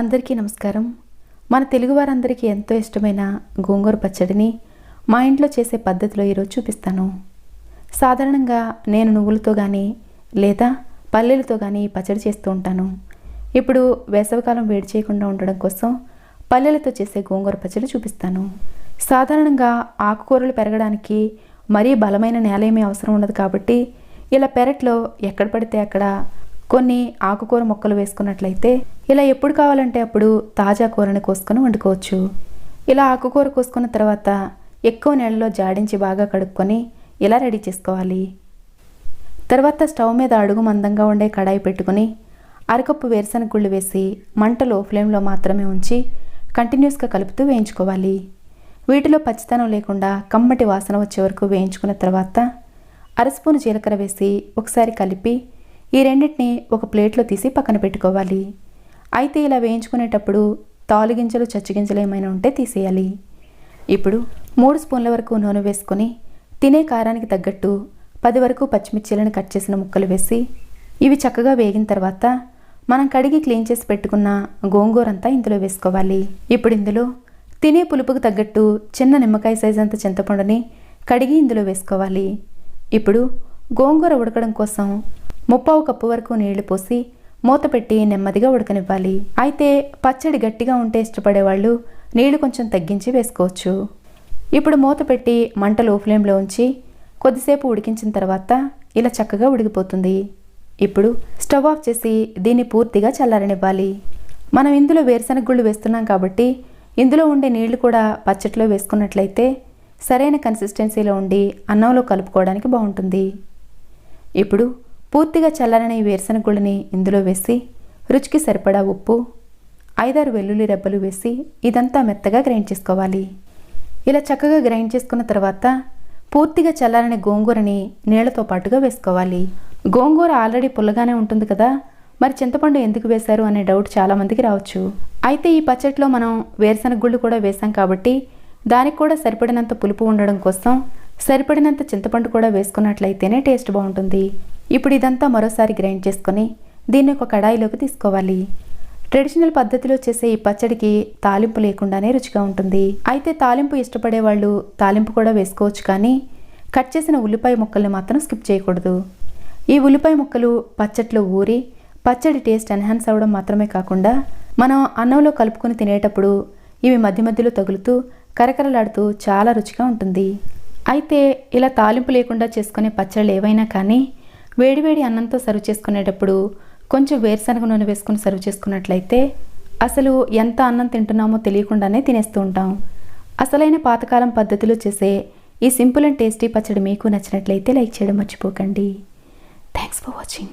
అందరికీ నమస్కారం. మన తెలుగువారందరికీ ఎంతో ఇష్టమైన గోంగూర పచ్చడిని మా ఇంట్లో చేసే పద్ధతిలో ఈరోజు చూపిస్తాను. సాధారణంగా నేను నువ్వులతో కానీ లేదా పల్లీలతో కానీ పచ్చడి చేస్తూ ఉంటాను. ఇప్పుడు వేసవికాలం వేడి చేయకుండా ఉండడం కోసం పల్లెలతో చేసే గోంగూర పచ్చడి చూపిస్తాను. సాధారణంగా ఆకుకూరలు పెరగడానికి మరీ బలమైన నేల ఏమీ అవసరం ఉండదు కాబట్టి ఇలా పెరట్లో ఎక్కడ పడితే అక్కడ కొన్ని ఆకుకూర మొక్కలు వేసుకున్నట్లయితే ఇలా ఎప్పుడు కావాలంటే అప్పుడు తాజా కూరని కోసుకొని వండుకోవచ్చు. ఇలా ఆకుకూర కోసుకున్న తర్వాత ఎక్కువ నీళ్ళలో జాడించి బాగా కడుక్కొని ఇలా రెడీ చేసుకోవాలి? తర్వాత స్టవ్ మీద అడుగు మందంగా ఉండే కడాయి పెట్టుకుని అరకప్పు వేరుశనగ గుళ్ళు వేసి మంట లో ఫ్లేమ్లో మాత్రమే ఉంచి కంటిన్యూస్గా కలుపుతూ వేయించుకోవాలి. వీటిలో పచ్చితనం లేకుండా కమ్మటి వాసన వచ్చే వరకు వేయించుకున్న తర్వాత అరస్పూను జీలకర్ర వేసి ఒకసారి కలిపి ఈ రెండింటిని ఒక ప్లేట్లో తీసి పక్కన పెట్టుకోవాలి. అయితే ఇలా వేయించుకునేటప్పుడు తాలిగింజలు చచ్చిగింజలు ఏమైనా ఉంటే తీసేయాలి. ఇప్పుడు మూడు స్పూన్ల వరకు నూనె వేసుకొని తినే కారానికి తగ్గట్టు పది వరకు పచ్చిమిర్చీలను కట్ చేసిన ముక్కలు వేసి ఇవి చక్కగా వేగిన తర్వాత మనం కడిగి క్లీన్ చేసి పెట్టుకున్న గోంగూర అంతా ఇందులో వేసుకోవాలి. ఇప్పుడు ఇందులో తినే పులుపుకు తగ్గట్టు చిన్న నిమ్మకాయ సైజ్ అంత చింతపండుని కడిగి ఇందులో వేసుకోవాలి. ఇప్పుడు గోంగూర ఉడకడం కోసం ముప్పావు కప్పు వరకు నీళ్ళు పోసి మూత పెట్టి నెమ్మదిగా ఉడకనివ్వాలి. అయితే పచ్చడి గట్టిగా ఉంటే ఇష్టపడేవాళ్ళు నీళ్ళు కొంచెం తగ్గించి వేసుకోవచ్చు. ఇప్పుడు మూత పెట్టి మంట లో ఫ్లేమ్లో ఉంచి కొద్దిసేపు ఉడికించిన తర్వాత ఇలా చక్కగా ఉడికిపోతుంది. ఇప్పుడు స్టవ్ ఆఫ్ చేసి దీన్ని పూర్తిగా చల్లారనివ్వాలి. మనం ఇందులో వేరుశనగ గుళ్ళు వేస్తున్నాం కాబట్టి ఇందులో ఉండే నీళ్ళు కూడా పచ్చట్లో వేసుకున్నట్లయితే సరైన కన్సిస్టెన్సీలో ఉండి అన్నంలో కలుపుకోవడానికి బాగుంటుంది. ఇప్పుడు పూర్తిగా చల్లారని ఈ వేరుశనగ గుళ్ళని ఇందులో వేసి రుచికి సరిపడా ఉప్పు ఐదారు వెల్లుల్లి రెబ్బలు వేసి ఇదంతా మెత్తగా గ్రైండ్ చేసుకోవాలి. ఇలా చక్కగా గ్రైండ్ చేసుకున్న తర్వాత పూర్తిగా చల్లారని గోంగూరని నీళ్ళతో పాటుగా వేసుకోవాలి. గోంగూర ఆల్రెడీ పుల్లగానే ఉంటుంది కదా మరి చింతపండు ఎందుకు వేశారు అనే డౌట్ చాలామందికి రావచ్చు. అయితే ఈ పచ్చట్లో మనం వేరుశనగ గుళ్ళు కూడా వేసాం కాబట్టి దానికి కూడా సరిపడినంత పులుపు ఉండడం కోసం సరిపడినంత చింతపండు కూడా వేసుకున్నట్లయితేనే టేస్ట్ బాగుంటుంది. ఇప్పుడు ఇదంతా మరోసారి గ్రైండ్ చేసుకొని దీన్ని ఒక కడాయిలోకి తీసుకోవాలి. ట్రెడిషనల్ పద్ధతిలో చేసే ఈ పచ్చడికి తాలింపు లేకుండానే రుచిగా ఉంటుంది. అయితే తాలింపు ఇష్టపడే వాళ్ళు తాలింపు కూడా వేసుకోవచ్చు కానీ కట్ చేసిన ఉల్లిపాయ ముక్కల్ని మాత్రం స్కిప్ చేయకూడదు. ఈ ఉల్లిపాయ ముక్కలు పచ్చట్లో ఊరి పచ్చడి టేస్ట్ ఎన్హాన్స్ అవ్వడం మాత్రమే కాకుండా మనం అన్నంలో కలుపుకొని తినేటప్పుడు ఇవి మధ్య మధ్యలో తగులుతూ కరకరలాడుతూ చాలా రుచిగా ఉంటుంది. అయితే ఇలా తాలింపు లేకుండా చేసుకునే పచ్చళ్ళు ఏవైనా కానీ వేడివేడి అన్నంతో సర్వ్ చేసుకునేటప్పుడు కొంచెం వేరుశనగ నూనె వేసుకుని సర్వ్ చేసుకున్నట్లయితే అసలు ఎంత అన్నం తింటున్నామో తెలియకుండానే తినేస్తూ ఉంటాం. అసలైన పాతకాలం పద్ధతిలో చేసే ఈ సింపుల్ అండ్ టేస్టీ పచ్చడి మీకు నచ్చినట్లయితే లైక్ చేయడం మర్చిపోకండి. Thanks for watching